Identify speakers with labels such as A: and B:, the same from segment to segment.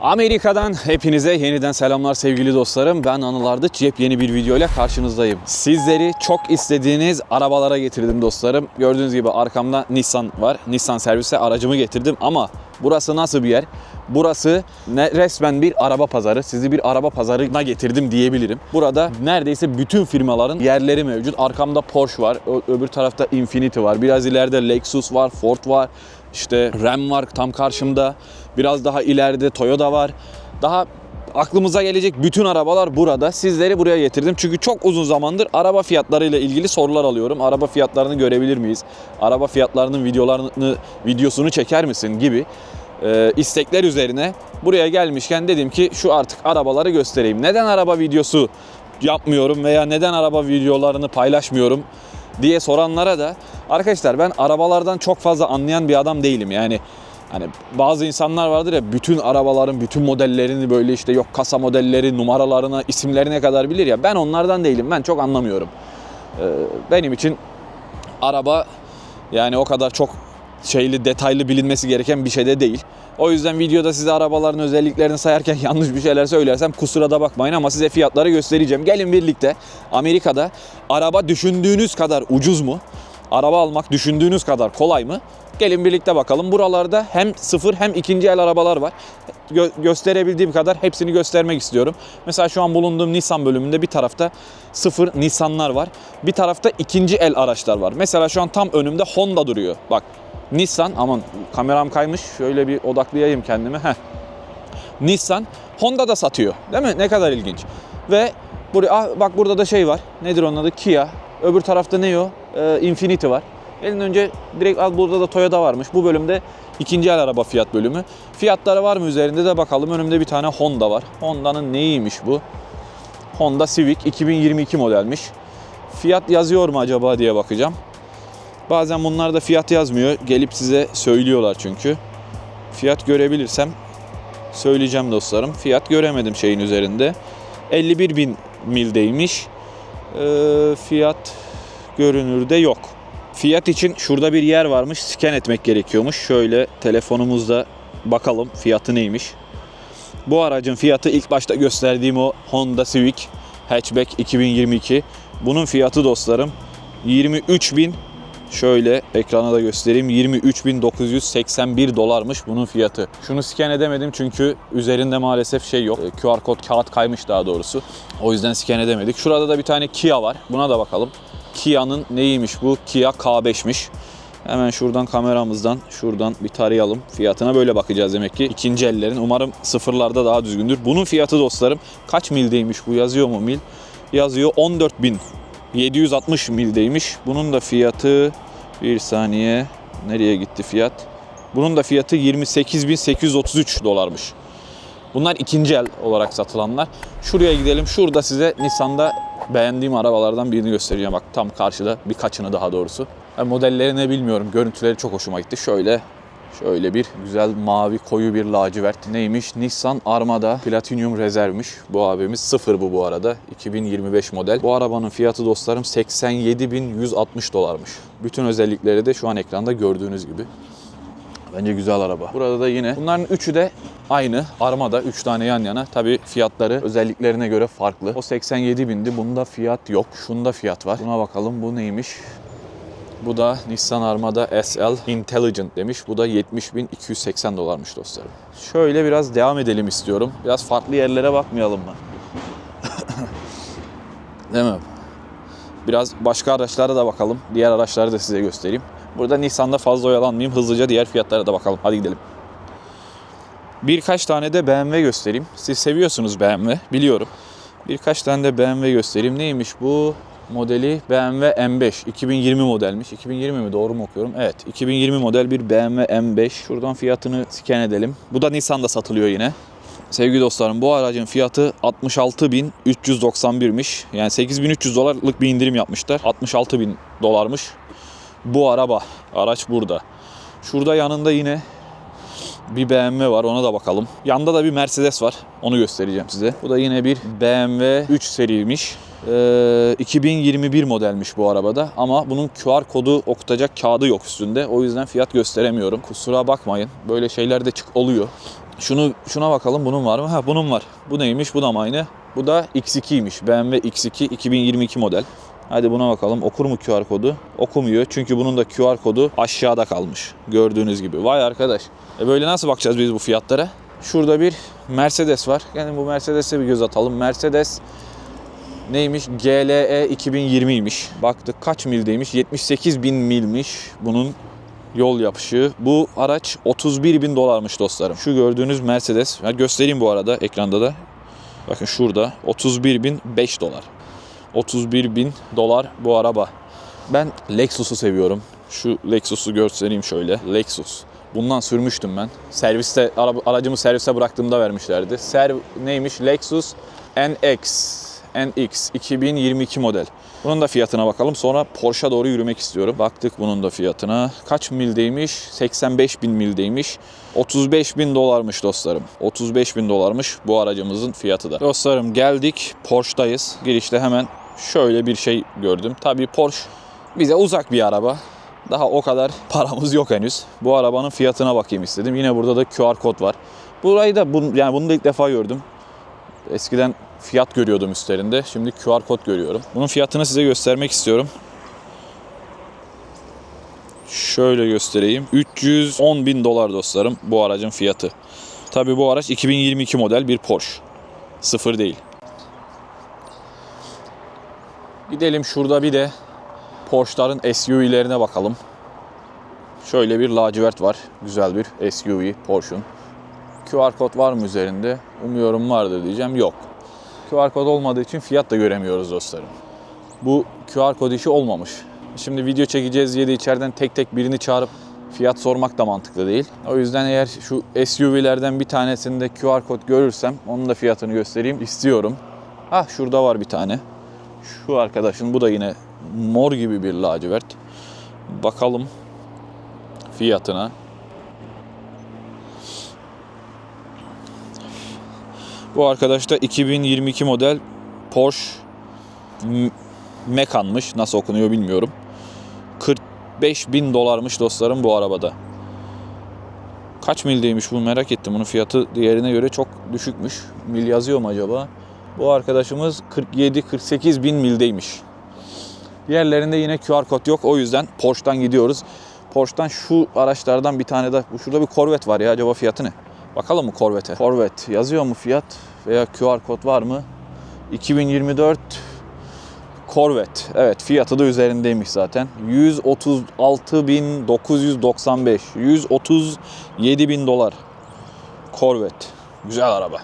A: Amerika'dan hepinize yeniden selamlar sevgili dostlarım. Ben Anıl Ardıç. Yepyeni bir video ile karşınızdayım. Sizleri çok istediğiniz arabalara getirdim dostlarım. Gördüğünüz gibi arkamda Nissan var. Nissan servise aracımı getirdim ama burası nasıl bir yer? Burası ne, resmen bir araba pazarı. Sizi bir araba pazarına getirdim diyebilirim. Burada neredeyse bütün firmaların yerleri mevcut. Arkamda Porsche var. Ö- öbür tarafta Infiniti var. Biraz ileride Lexus var, Ford var. İşte Ram var tam karşımda. Biraz daha ileride Toyota var. Daha aklımıza gelecek bütün arabalar burada. Sizleri buraya getirdim. Çünkü çok uzun zamandır araba fiyatlarıyla ilgili sorular alıyorum. Araba fiyatlarını görebilir miyiz? Araba fiyatlarının videolarını videosunu çeker misin gibi e, istekler üzerine buraya gelmişken dedim ki şu artık arabaları göstereyim. Neden araba videosu yapmıyorum veya neden araba videolarını paylaşmıyorum diye soranlara da arkadaşlar ben arabalardan çok fazla anlayan bir adam değilim. Yani hani bazı insanlar vardır ya bütün arabaların bütün modellerini böyle işte yok kasa modelleri, numaralarına, isimlerine kadar bilir ya ben onlardan değilim. Ben çok anlamıyorum. Ee, benim için araba yani o kadar çok şeyli detaylı bilinmesi gereken bir şey de değil. O yüzden videoda size arabaların özelliklerini sayarken yanlış bir şeyler söylersem kusura da bakmayın ama size fiyatları göstereceğim. Gelin birlikte Amerika'da araba düşündüğünüz kadar ucuz mu? Araba almak düşündüğünüz kadar kolay mı? Gelin birlikte bakalım. Buralarda hem sıfır hem ikinci el arabalar var. Gö- gösterebildiğim kadar hepsini göstermek istiyorum. Mesela şu an bulunduğum Nissan bölümünde bir tarafta sıfır Nissan'lar var. Bir tarafta ikinci el araçlar var. Mesela şu an tam önümde Honda duruyor. Bak Nissan aman kameram kaymış. Şöyle bir odaklayayım kendimi. Heh. Nissan Honda da satıyor. Değil mi? Ne kadar ilginç. Ve buraya ah, bak burada da şey var. Nedir onun adı? Kia. Öbür tarafta ne o? Ee, Infiniti var. Elin önce direkt al burada da Toyota varmış. Bu bölümde ikinci el araba fiyat bölümü. Fiyatları var mı üzerinde de bakalım. Önümde bir tane Honda var. Honda'nın neyiymiş bu? Honda Civic 2022 modelmiş. Fiyat yazıyor mu acaba diye bakacağım. Bazen bunlarda fiyat yazmıyor. Gelip size söylüyorlar çünkü. Fiyat görebilirsem söyleyeceğim dostlarım. Fiyat göremedim şeyin üzerinde. 51 bin mildeymiş. Ee, fiyat görünürde yok. Fiyat için şurada bir yer varmış. Scan etmek gerekiyormuş. Şöyle telefonumuzda bakalım fiyatı neymiş. Bu aracın fiyatı ilk başta gösterdiğim o Honda Civic Hatchback 2022. Bunun fiyatı dostlarım 23 bin Şöyle ekrana da göstereyim. 23.981 dolarmış bunun fiyatı. Şunu scan edemedim çünkü üzerinde maalesef şey yok. E, QR kod kağıt kaymış daha doğrusu. O yüzden scan edemedik. Şurada da bir tane Kia var. Buna da bakalım. Kia'nın neymiş bu? Kia K5'miş. Hemen şuradan kameramızdan şuradan bir tarayalım. Fiyatına böyle bakacağız demek ki. İkinci ellerin. Umarım sıfırlarda daha düzgündür. Bunun fiyatı dostlarım kaç mildeymiş bu yazıyor mu mil? Yazıyor 14 bin 760 mildeymiş. Bunun da fiyatı bir saniye nereye gitti fiyat? Bunun da fiyatı 28.833 dolarmış. Bunlar ikinci el olarak satılanlar. Şuraya gidelim. Şurada size Nissan'da beğendiğim arabalardan birini göstereceğim. Bak tam karşıda birkaçını daha doğrusu. Ben modelleri ne bilmiyorum. Görüntüleri çok hoşuma gitti. Şöyle Şöyle bir güzel mavi koyu bir lacivert. Neymiş? Nissan Armada Platinum Rezervmiş. Bu abimiz sıfır bu bu arada. 2025 model. Bu arabanın fiyatı dostlarım 87.160 dolarmış. Bütün özellikleri de şu an ekranda gördüğünüz gibi. Bence güzel araba. Burada da yine bunların üçü de aynı. Armada 3 tane yan yana. Tabi fiyatları özelliklerine göre farklı. O 87 bindi. Bunda fiyat yok. Şunda fiyat var. Buna bakalım bu neymiş? Bu da Nissan Armada SL Intelligent demiş. Bu da 70.280 dolarmış dostlarım. Şöyle biraz devam edelim istiyorum. Biraz farklı yerlere bakmayalım mı? Değil mi? Biraz başka araçlara da bakalım. Diğer araçları da size göstereyim. Burada Nissan'da fazla oyalanmayayım. Hızlıca diğer fiyatlara da bakalım. Hadi gidelim. Birkaç tane de BMW göstereyim. Siz seviyorsunuz BMW biliyorum. Birkaç tane de BMW göstereyim. Neymiş bu? Modeli BMW M5. 2020 modelmiş. 2020 mi? Doğru mu okuyorum? Evet. 2020 model bir BMW M5. Şuradan fiyatını scan edelim. Bu da Nissan'da satılıyor yine. Sevgili dostlarım bu aracın fiyatı 66.391'miş. Yani 8.300 dolarlık bir indirim yapmışlar. 66.000 dolarmış. Bu araba. Araç burada. Şurada yanında yine bir BMW var ona da bakalım. Yanda da bir Mercedes var. Onu göstereceğim size. Bu da yine bir BMW 3 seriymiş. Ee, 2021 modelmiş bu arabada ama bunun QR kodu okutacak kağıdı yok üstünde. O yüzden fiyat gösteremiyorum. Kusura bakmayın. Böyle şeyler de çık oluyor. Şunu şuna bakalım bunun var mı? Ha bunun var. Bu neymiş? Bu da aynı? Bu da X2'ymiş. BMW X2 2022 model. Hadi buna bakalım. Okur mu QR kodu? Okumuyor. Çünkü bunun da QR kodu aşağıda kalmış. Gördüğünüz gibi. Vay arkadaş. E böyle nasıl bakacağız biz bu fiyatlara? Şurada bir Mercedes var. Yani bu Mercedes'e bir göz atalım. Mercedes neymiş? GLE 2020'ymiş. Baktık kaç mildeymiş? 78 bin milmiş bunun yol yapışı. Bu araç 31 bin dolarmış dostlarım. Şu gördüğünüz Mercedes. Ben göstereyim bu arada ekranda da. Bakın şurada 31 bin 5 dolar. 31 bin dolar bu araba. Ben Lexus'u seviyorum. Şu Lexus'u göstereyim şöyle. Lexus. Bundan sürmüştüm ben. Serviste aracımı servise bıraktığımda vermişlerdi. Serv neymiş? Lexus NX. NX 2022 model. Bunun da fiyatına bakalım. Sonra Porsche'a doğru yürümek istiyorum. Baktık bunun da fiyatına. Kaç mildeymiş? 85 bin mildeymiş. 35 bin dolarmış dostlarım. 35 bin dolarmış bu aracımızın fiyatı da. Dostlarım geldik. Porsche'dayız. Girişte hemen şöyle bir şey gördüm. Tabii Porsche bize uzak bir araba. Daha o kadar paramız yok henüz. Bu arabanın fiyatına bakayım istedim. Yine burada da QR kod var. Burayı da bunu, yani bunu da ilk defa gördüm. Eskiden fiyat görüyordum üstlerinde. Şimdi QR kod görüyorum. Bunun fiyatını size göstermek istiyorum. Şöyle göstereyim. 310 bin dolar dostlarım bu aracın fiyatı. Tabii bu araç 2022 model bir Porsche. Sıfır değil. Gidelim şurada bir de Porsche'ların SUV'lerine bakalım. Şöyle bir lacivert var. Güzel bir SUV Porsche'un. QR kod var mı üzerinde? Umuyorum vardır diyeceğim. Yok. QR kod olmadığı için fiyat da göremiyoruz dostlarım. Bu QR kod işi olmamış. Şimdi video çekeceğiz diye de içeriden tek tek birini çağırıp fiyat sormak da mantıklı değil. O yüzden eğer şu SUV'lerden bir tanesinde QR kod görürsem onun da fiyatını göstereyim istiyorum. Ah şurada var bir tane. Şu arkadaşın bu da yine mor gibi bir lacivert. Bakalım fiyatına. Bu arkadaş da 2022 model Porsche M- Macan'mış. Nasıl okunuyor bilmiyorum. 45 bin dolarmış dostlarım bu arabada. Kaç mildeymiş bu merak ettim. Bunun fiyatı diğerine göre çok düşükmüş. Mil yazıyor mu acaba? Bu arkadaşımız 47-48 bin mildeymiş. Diğerlerinde yine QR kod yok. O yüzden Porsche'dan gidiyoruz. Porsche'dan şu araçlardan bir tane de. Şurada bir Corvette var ya. Acaba fiyatı ne? Bakalım mı Corvette'e? Corvette yazıyor mu fiyat? Veya QR kod var mı? 2024 Corvette. Evet fiyatı da üzerindeymiş zaten. 136.995. 137 bin dolar. Corvette. Güzel araba.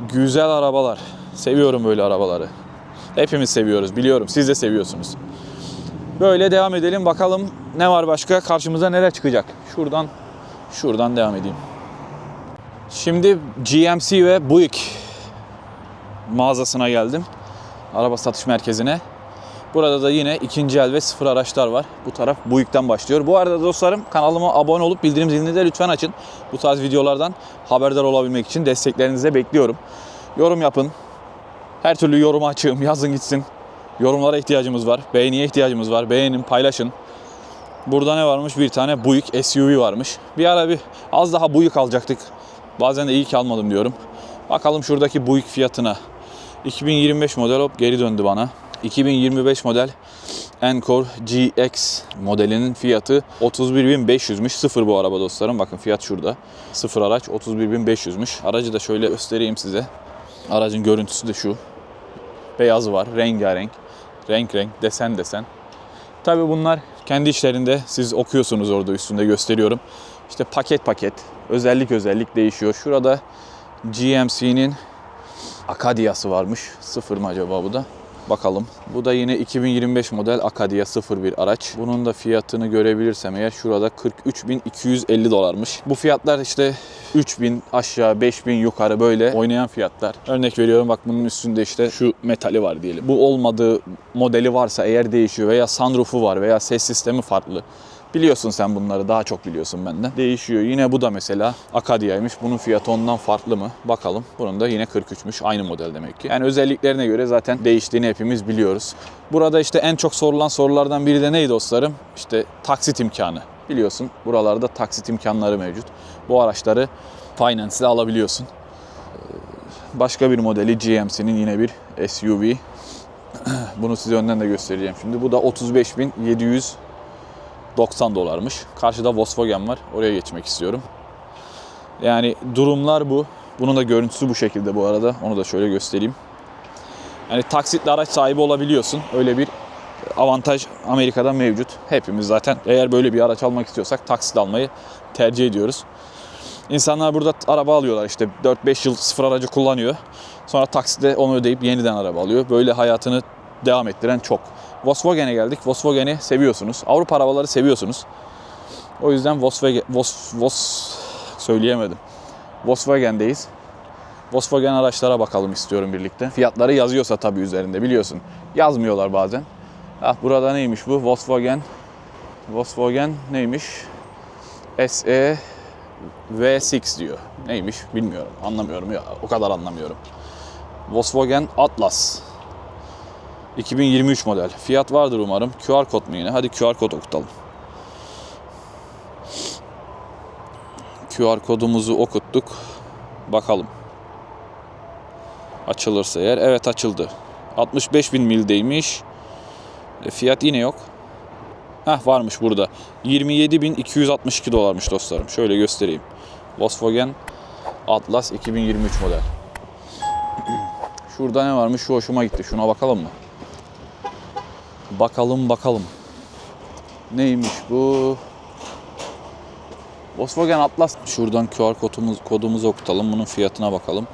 A: Güzel arabalar. Seviyorum böyle arabaları. Hepimiz seviyoruz biliyorum. Siz de seviyorsunuz. Böyle devam edelim. Bakalım ne var başka? Karşımıza neler çıkacak? Şuradan şuradan devam edeyim. Şimdi GMC ve Buick mağazasına geldim. Araba satış merkezine. Burada da yine ikinci el ve sıfır araçlar var. Bu taraf Buick'ten başlıyor. Bu arada dostlarım kanalıma abone olup bildirim zilini de lütfen açın. Bu tarz videolardan haberdar olabilmek için desteklerinizi de bekliyorum. Yorum yapın. Her türlü yoruma açığım. Yazın gitsin. Yorumlara ihtiyacımız var. Beğeniye ihtiyacımız var. Beğenin, paylaşın. Burada ne varmış? Bir tane Buick SUV varmış. Bir ara bir az daha Buick alacaktık. Bazen de iyi ki almadım diyorum. Bakalım şuradaki Buick fiyatına. 2025 model hop geri döndü bana. 2025 model Encore GX modelinin fiyatı 31.500'müş. Sıfır bu araba dostlarım. Bakın fiyat şurada. Sıfır araç 31.500'müş. Aracı da şöyle göstereyim size. Aracın görüntüsü de şu. Beyazı var. Rengarenk. Renk renk. Desen desen. Tabi bunlar kendi işlerinde siz okuyorsunuz orada üstünde gösteriyorum. İşte paket paket, özellik özellik değişiyor. Şurada GMC'nin Acadia'sı varmış. Sıfır mı acaba bu da? Bakalım. Bu da yine 2025 model Acadia 01 araç. Bunun da fiyatını görebilirsem eğer şurada 43.250 dolarmış. Bu fiyatlar işte 3000 aşağı 5000 yukarı böyle oynayan fiyatlar. Örnek veriyorum bak bunun üstünde işte şu metali var diyelim. Bu olmadığı modeli varsa eğer değişiyor veya sunroofu var veya ses sistemi farklı. Biliyorsun sen bunları daha çok biliyorsun benden. Değişiyor. Yine bu da mesela Acadia'ymış. Bunun fiyatı ondan farklı mı? Bakalım. Bunun da yine 43'müş. Aynı model demek ki. Yani özelliklerine göre zaten değiştiğini hepimiz biliyoruz. Burada işte en çok sorulan sorulardan biri de neydi dostlarım? İşte taksit imkanı. Biliyorsun buralarda taksit imkanları mevcut. Bu araçları Finance ile alabiliyorsun. Ee, Başka bir modeli GMC'nin yine bir SUV. Bunu size önden de göstereceğim şimdi. Bu da 35.790 dolarmış. Karşıda Volkswagen var. Oraya geçmek istiyorum. Yani durumlar bu. Bunun da görüntüsü bu şekilde bu arada. Onu da şöyle göstereyim. Yani taksitle araç sahibi olabiliyorsun. Öyle bir avantaj Amerika'da mevcut. Hepimiz zaten eğer böyle bir araç almak istiyorsak taksitle almayı tercih ediyoruz. İnsanlar burada araba alıyorlar işte 4-5 yıl sıfır aracı kullanıyor. Sonra taksitle onu ödeyip yeniden araba alıyor. Böyle hayatını devam ettiren çok. Volkswagen'e geldik. Volkswagen'i seviyorsunuz. Avrupa arabaları seviyorsunuz. O yüzden Volkswagen, Vos, Vos söyleyemedim. Volkswagen'deyiz. Volkswagen araçlara bakalım istiyorum birlikte. Fiyatları yazıyorsa tabii üzerinde biliyorsun. Yazmıyorlar bazen. Ah burada neymiş bu? Volkswagen. Volkswagen neymiş? SE V6 diyor. Neymiş bilmiyorum. Anlamıyorum ya. O kadar anlamıyorum. Volkswagen Atlas. 2023 model. Fiyat vardır umarım. QR kod mu yine? Hadi QR kod okutalım. QR kodumuzu okuttuk. Bakalım. Açılırsa eğer. Evet açıldı. 65 bin mildeymiş. E, fiyat yine yok. Heh varmış burada. 27.262 dolarmış dostlarım. Şöyle göstereyim. Volkswagen Atlas 2023 model. Şurada ne varmış? Şu hoşuma gitti. Şuna bakalım mı? Bakalım bakalım. Neymiş bu? Volkswagen Atlas. Şuradan QR kodumuz, kodumuzu okutalım. Bunun fiyatına bakalım.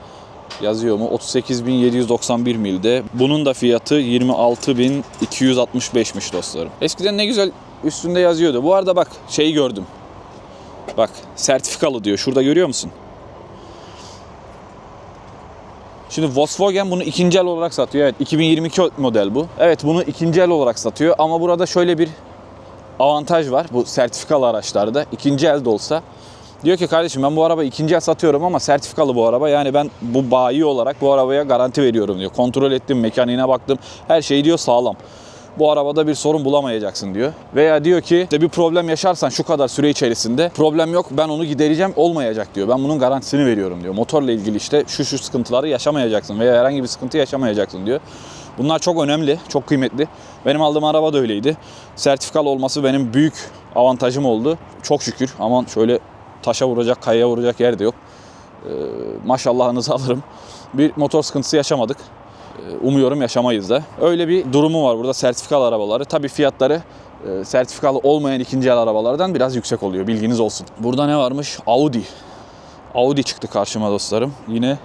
A: Yazıyor mu? 38.791 milde. Bunun da fiyatı 26.265'miş dostlarım. Eskiden ne güzel üstünde yazıyordu. Bu arada bak şeyi gördüm. Bak sertifikalı diyor. Şurada görüyor musun? Şimdi Volkswagen bunu ikinci el olarak satıyor. Evet 2022 model bu. Evet bunu ikinci el olarak satıyor ama burada şöyle bir avantaj var bu sertifikalı araçlarda. İkinci el de olsa Diyor ki kardeşim ben bu arabayı ikinci el satıyorum ama sertifikalı bu araba. Yani ben bu bayi olarak bu arabaya garanti veriyorum diyor. Kontrol ettim, mekaniğine baktım. Her şey diyor sağlam. Bu arabada bir sorun bulamayacaksın diyor. Veya diyor ki işte bir problem yaşarsan şu kadar süre içerisinde problem yok ben onu gidereceğim olmayacak diyor. Ben bunun garantisini veriyorum diyor. Motorla ilgili işte şu şu sıkıntıları yaşamayacaksın veya herhangi bir sıkıntı yaşamayacaksın diyor. Bunlar çok önemli, çok kıymetli. Benim aldığım araba da öyleydi. Sertifikalı olması benim büyük avantajım oldu. Çok şükür. Aman şöyle taşa vuracak, kayaya vuracak yer de yok. Ee, maşallahınızı alırım. Bir motor sıkıntısı yaşamadık. Ee, umuyorum yaşamayız da. Öyle bir durumu var burada sertifikalı arabaları. Tabii fiyatları e, sertifikalı olmayan ikinci el arabalardan biraz yüksek oluyor. Bilginiz olsun. Burada ne varmış? Audi. Audi çıktı karşıma dostlarım. Yine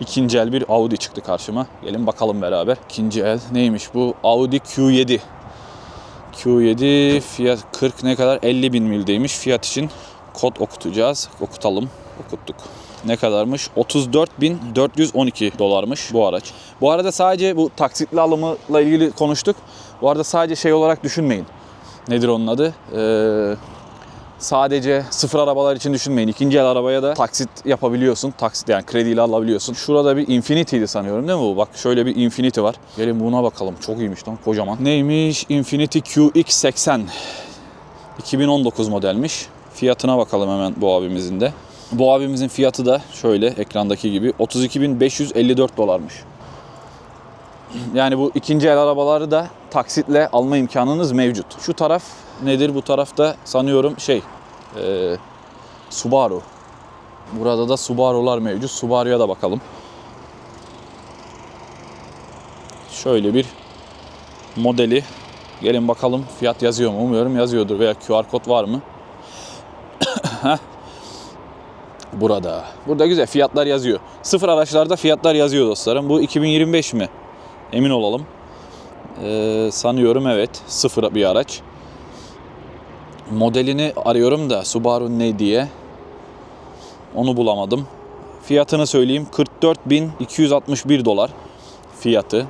A: ikinci el bir Audi çıktı karşıma. Gelin bakalım beraber. İkinci el neymiş bu? Audi Q7. Q7 fiyat 40 ne kadar? 50 bin mildeymiş. Fiyat için kod okutacağız. Okutalım. Okuttuk. Ne kadarmış? 34.412 dolarmış bu araç. Bu arada sadece bu taksitli alımıyla ilgili konuştuk. Bu arada sadece şey olarak düşünmeyin. Nedir onun adı? Ee, sadece sıfır arabalar için düşünmeyin. İkinci el arabaya da taksit yapabiliyorsun. Taksit yani krediyle alabiliyorsun. Şurada bir Infinity'ydi sanıyorum değil mi bu? Bak şöyle bir Infinity var. Gelin buna bakalım. Çok iyiymiş lan kocaman. Neymiş? Infinity QX80. 2019 modelmiş. Fiyatına bakalım hemen bu abimizin de. Bu abimizin fiyatı da şöyle ekrandaki gibi 32.554 dolarmış. Yani bu ikinci el arabaları da taksitle alma imkanınız mevcut. Şu taraf nedir? Bu tarafta sanıyorum şey e, Subaru. Burada da Subaru'lar mevcut. Subaru'ya da bakalım. Şöyle bir modeli. Gelin bakalım fiyat yazıyor mu? Umuyorum yazıyordur veya QR kod var mı? Burada. Burada güzel fiyatlar yazıyor. Sıfır araçlarda fiyatlar yazıyor dostlarım. Bu 2025 mi? Emin olalım. Ee, sanıyorum evet. Sıfır bir araç. Modelini arıyorum da Subaru ne diye. Onu bulamadım. Fiyatını söyleyeyim. 44.261 dolar fiyatı.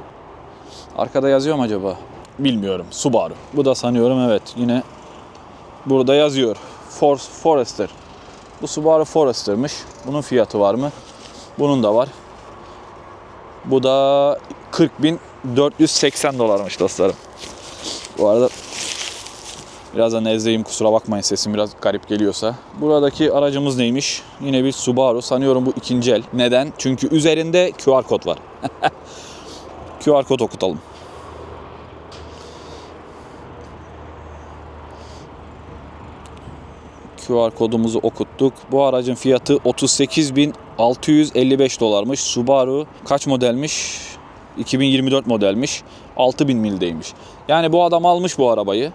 A: Arkada yazıyor mu acaba? Bilmiyorum. Subaru. Bu da sanıyorum evet. Yine burada yazıyor. Force Forester. Bu Subaru Forester'mış. Bunun fiyatı var mı? Bunun da var. Bu da 40.480 dolarmış dostlarım. Bu arada Biraz da nezleyim kusura bakmayın sesim biraz garip geliyorsa. Buradaki aracımız neymiş? Yine bir Subaru. Sanıyorum bu ikinci el. Neden? Çünkü üzerinde QR kod var. QR kod okutalım. QR kodumuzu okuttuk. Bu aracın fiyatı 38.655 dolarmış. Subaru kaç modelmiş? 2024 modelmiş. 6000 mildeymiş. Yani bu adam almış bu arabayı.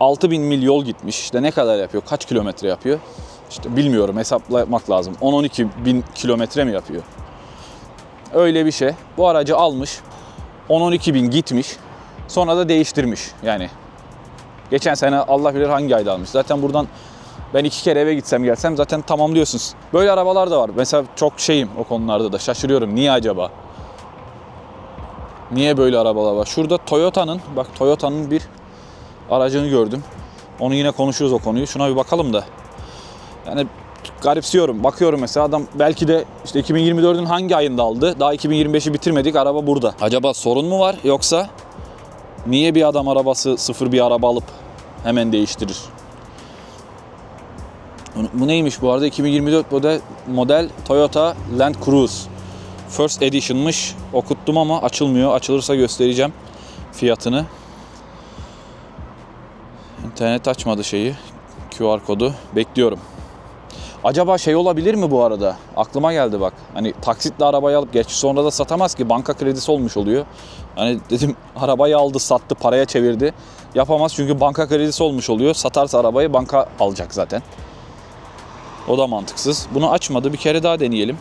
A: 6000 mil yol gitmiş. İşte ne kadar yapıyor? Kaç kilometre yapıyor? İşte bilmiyorum hesaplamak lazım. 10-12 bin kilometre mi yapıyor? Öyle bir şey. Bu aracı almış. 10-12 bin gitmiş. Sonra da değiştirmiş. Yani geçen sene Allah bilir hangi ayda almış. Zaten buradan ben iki kere eve gitsem gelsem zaten tamamlıyorsunuz. Böyle arabalar da var. Mesela çok şeyim o konularda da şaşırıyorum. Niye acaba? Niye böyle arabalar var? Şurada Toyota'nın, bak Toyota'nın bir aracını gördüm. Onu yine konuşuruz o konuyu. Şuna bir bakalım da. Yani garipsiyorum. Bakıyorum mesela adam belki de işte 2024'ün hangi ayında aldı? Daha 2025'i bitirmedik. Araba burada. Acaba sorun mu var yoksa niye bir adam arabası sıfır bir araba alıp hemen değiştirir? Bu- neymiş bu arada? 2024 model, model Toyota Land Cruise. First Edition'mış. Okuttum ama açılmıyor. Açılırsa göstereceğim fiyatını. İnternet açmadı şeyi. QR kodu. Bekliyorum. Acaba şey olabilir mi bu arada? Aklıma geldi bak. Hani taksitle arabayı alıp geç sonra da satamaz ki banka kredisi olmuş oluyor. Hani dedim arabayı aldı sattı paraya çevirdi. Yapamaz çünkü banka kredisi olmuş oluyor. Satarsa arabayı banka alacak zaten. O da mantıksız. Bunu açmadı. Bir kere daha deneyelim.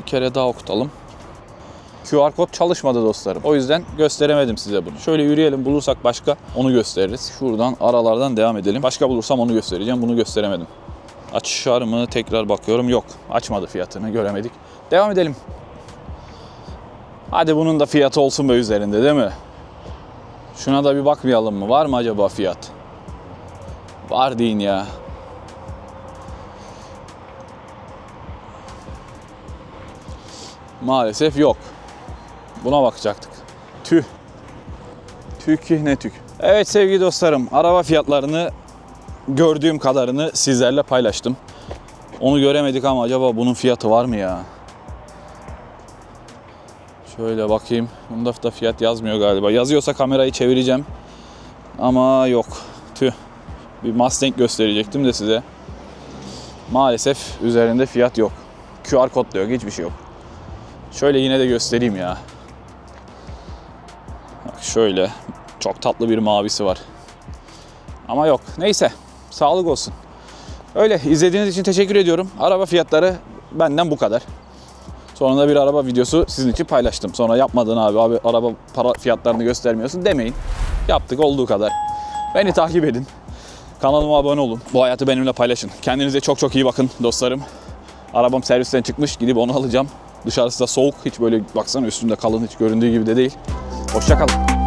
A: Bir kere daha okutalım. QR kod çalışmadı dostlarım. O yüzden gösteremedim size bunu. Şöyle yürüyelim bulursak başka onu gösteririz. Şuradan aralardan devam edelim. Başka bulursam onu göstereceğim. Bunu gösteremedim. Açar mı? Tekrar bakıyorum. Yok. Açmadı fiyatını. Göremedik. Devam edelim. Hadi bunun da fiyatı olsun be üzerinde değil mi? Şuna da bir bakmayalım mı? Var mı acaba fiyat? Var deyin ya. Maalesef yok. Buna bakacaktık. Tüh. Tüh ki ne tüh. Evet sevgili dostlarım, araba fiyatlarını gördüğüm kadarını sizlerle paylaştım. Onu göremedik ama acaba bunun fiyatı var mı ya? Şöyle bakayım. Bunda da fiyat yazmıyor galiba. Yazıyorsa kamerayı çevireceğim. Ama yok. Tüh. Bir Mustang gösterecektim de size. Maalesef üzerinde fiyat yok. QR kod da yok. Hiçbir şey yok. Şöyle yine de göstereyim ya. Bak şöyle çok tatlı bir mavisi var. Ama yok. Neyse. Sağlık olsun. Öyle izlediğiniz için teşekkür ediyorum. Araba fiyatları benden bu kadar. Sonra da bir araba videosu sizin için paylaştım. Sonra yapmadın abi abi araba para fiyatlarını göstermiyorsun demeyin. Yaptık olduğu kadar. Beni takip edin. Kanalıma abone olun. Bu hayatı benimle paylaşın. Kendinize çok çok iyi bakın dostlarım. Arabam servisten çıkmış. Gidip onu alacağım. Dışarısı da soğuk. Hiç böyle baksana üstünde kalın hiç göründüğü gibi de değil. Hoşçakalın.